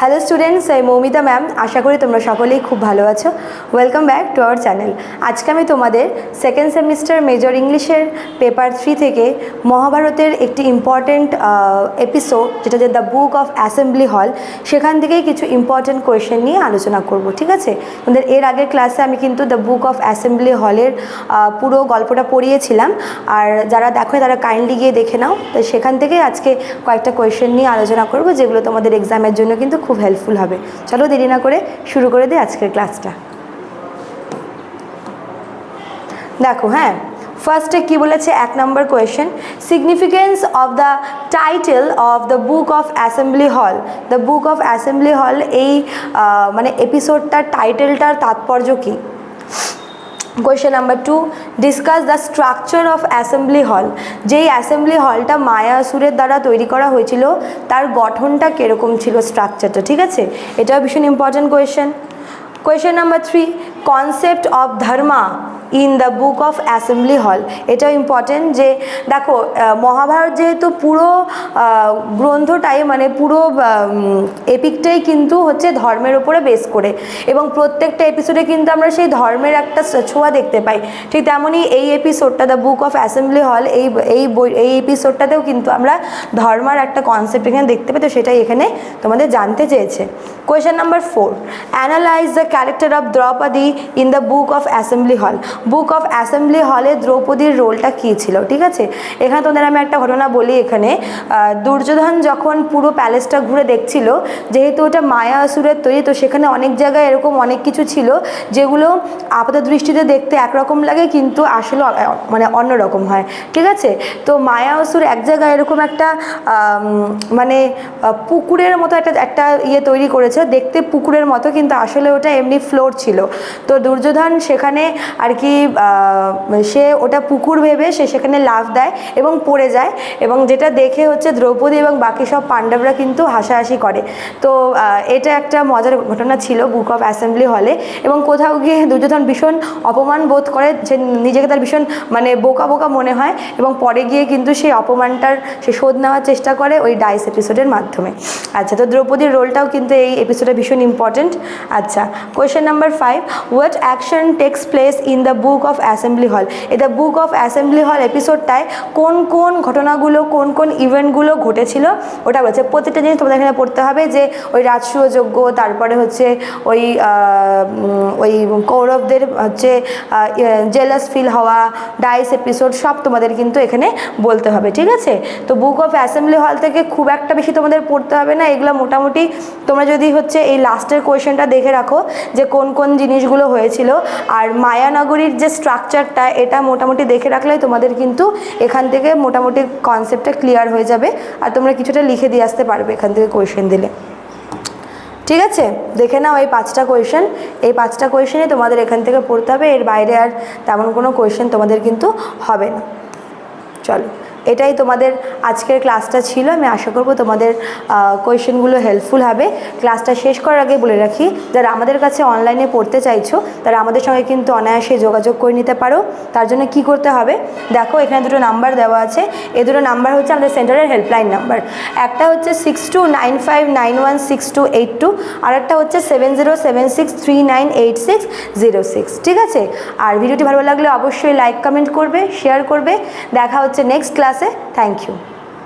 Hello students আমি Moumita ma'am আশা করি তোমরা সকলেই খুব ভালো আছো। Welcome back to our channel আজকে আমি তোমাদের সেকেন্ড সেমিস্টার মেজর ইংলিশের পেপার থ্রি থেকে মহাভারতের একটি ইম্পর্ট্যান্ট এপিসোড যেটা যে দ্য বুক অফ অ্যাসেম্বলি হল সেখান থেকেই কিছু ইম্পর্ট্যান্ট কোয়েশ্চেন নিয়ে আলোচনা করব, ঠিক আছে? তোমাদের এর আগের ক্লাসে আমি কিন্তু দ্য বুক অফ অ্যাসেম্বলি হলের পুরো গল্পটা পড়িয়েছিলাম। আর যারা দেখো, তারা কাইন্ডলি গিয়ে দেখে নাও। তো সেখান থেকে আজকে কয়েকটা কোয়েশ্চেন নিয়ে আলোচনা করব, যেগুলো তোমাদের এক্সামের জন্য কিন্তু খুব হেল্পফুল হবে। চলো দেরি না করে শুরু করে দিই আজকের ক্লাসটা দেখো হ্যাঁ ফার্স্টে কি বলেছে? এক নম্বর question significance of the title of the book of assembly hall the book of assembly hall এই মানে এপিসোডটার টাইটেলটার তাৎপর্য কী? Question number two discuss the structure of assembly hall যেই অ্যাসেম্বলি হলটা মায়াসুরের দ্বারা তৈরি করা হয়েছিল, তার গঠনটা কীরকম ছিল স্ট্রাকচারটা ঠিক আছে? এটাও ভীষণ important question question number three concept of dharma in the book of assembly hall এটাও ইম্পর্টেন্ট যে, দেখো মহাভারত যেহেতু পুরো গ্রন্থটাই মানে পুরো এপিকটাই কিন্তু হচ্ছে ধর্মের উপরে বেস করে। এবং প্রত্যেকটা এপিসোডে কিন্তু আমরা সেই ধর্মের একটা ছোঁয়া দেখতে পাই। ঠিক তেমনই এই এপিসোডটা দ্য বুক অফ অ্যাসেম্বলি হল এই এই বই, এই এপিসোডটাতেও কিন্তু আমরা ধর্মার একটা কনসেপ্ট এখানে দেখতে পাই। তো সেটাই এখানে তোমাদের জানতে চেয়েছে। Question number four analyse the character of Draupadi in the book of assembly hall book of assembly হলে দ্রৌপদীর রোলটা কী ছিল? ঠিক আছে? এখানে তোমাদের আমি একটা ঘটনা বলি এখানে। দুর্যোধন যখন পুরো প্যালেসটা ঘুরে দেখছিল, যেহেতু ওটা মায়া আসুরের তৈরি, তো সেখানে অনেক জায়গায় এরকম অনেক কিছু ছিল, যেগুলো আপাত দৃষ্টিতে দেখতে একরকম লাগে, কিন্তু আসলে মানে অন্যরকম হয়। ঠিক আছে? তো মায়া অসুর এক জায়গায় এরকম একটা মানে পুকুরের মতো একটা একটা ইয়ে তৈরি করেছে, দেখতে পুকুরের মতো, কিন্তু আসলে ওটা এমনি ফ্লোর ছিল। তো দুর্যোধন সেখানে আর কি সে ওটা পুকুর ভেবে সে সেখানে লাফ দেয় এবং পড়ে যায় এবং যেটা দেখে হচ্ছে দ্রৌপদী এবং বাকি সব পাণ্ডবরা কিন্তু হাসাহাসি করে। তো এটা একটা মজার ঘটনা ছিল বুক অফ অ্যাসেম্বলি হলে এবং কোথাও গিয়ে দুর্যোধন ভীষণ অপমান বোধ করে, যে নিজেকে তার ভীষণ মানে বোকা বোকা মনে হয় এবং পরে গিয়ে কিন্তু সেই অপমানটার সে শোধ নেওয়ার চেষ্টা করে ওই ডাইস এপিসোডের মাধ্যমে। আচ্ছা তো দ্রৌপদীর রোলটাও কিন্তু এই এপিসোডে ভীষণ ইম্পর্টেন্ট আচ্ছা question number five what action takes place in the book of assembly hall এই দ্য বুক অফ অ্যাসেম্বলি হল এপিসোডটায় কোন কোন ঘটনাগুলো, কোন কোন ইভেন্টগুলো ঘটেছিল, ওটা বলছে। প্রত্যেকটা জিনিস তোমাদের এখানে পড়তে হবে যে ওই রাজসূয় যজ্ঞ তারপরে হচ্ছে ওই ওই কৌরবদের হচ্ছে জেলাস ফিল হওয়া ডাইস এপিসোড সব তোমাদের কিন্তু এখানে বলতে হবে, ঠিক আছে? তো বুক অফ অ্যাসেম্বলি হল থেকে খুব একটা বেশি তোমাদের পড়তে হবে না। এগুলো মোটামুটি তোমরা যদি হচ্ছে এই লাস্টের কোয়েশনটা দেখে রাখো যে কোন কোন জিনিসগুলো হয়েছিল। আর মায়ানগরীর যে স্ট্রাকচারটা এটা মোটামুটি দেখে রাখলেই তোমাদের কিন্তু এখান থেকে মোটামুটি কনসেপ্টটা ক্লিয়ার হয়ে যাবে। আর তোমরা কিছুটা লিখে দিয়ে আসতে পারবে এখান থেকে কোয়েশন দিলে। ঠিক আছে? দেখে নাও এই পাঁচটা কোয়েশ্চেন এই পাঁচটা কোয়েশ্চেনই তোমাদের এখান থেকে পড়তে হবে। এর বাইরে আর তেমন কোনো কোয়েশ্চেন তোমাদের কিন্তু হবে না। চলো। এটাই তোমাদের আজকের ক্লাসটা ছিল। আমি আশা করব তোমাদের কোয়েশ্চেনগুলো হেল্পফুল হবে। ক্লাসটা শেষ করার আগে বলে রাখি, যারা আমাদের কাছে অনলাইনে পড়তে চাইছো, তারা আমাদের সঙ্গে কিন্তু অনায়াসে যোগাযোগ করে নিতে পারো। তার জন্য কি করতে হবে? দেখো, এখানে দুটো নাম্বার দেওয়া আছে। এই দুটো নাম্বার হচ্ছে আমাদের সেন্টারের হেল্পলাইন নাম্বার একটা হচ্ছে six two nine five nine one six two eight two আর একটা হচ্ছে seven zero seven six three nine eight six zero six ঠিক আছে? আর ভিডিওটি ভালো লাগলে অবশ্যই লাইক কমেন্ট করবে শেয়ার করবে। দেখা হচ্ছে নেক্সট ক্লাসে থ্যাংক ইউ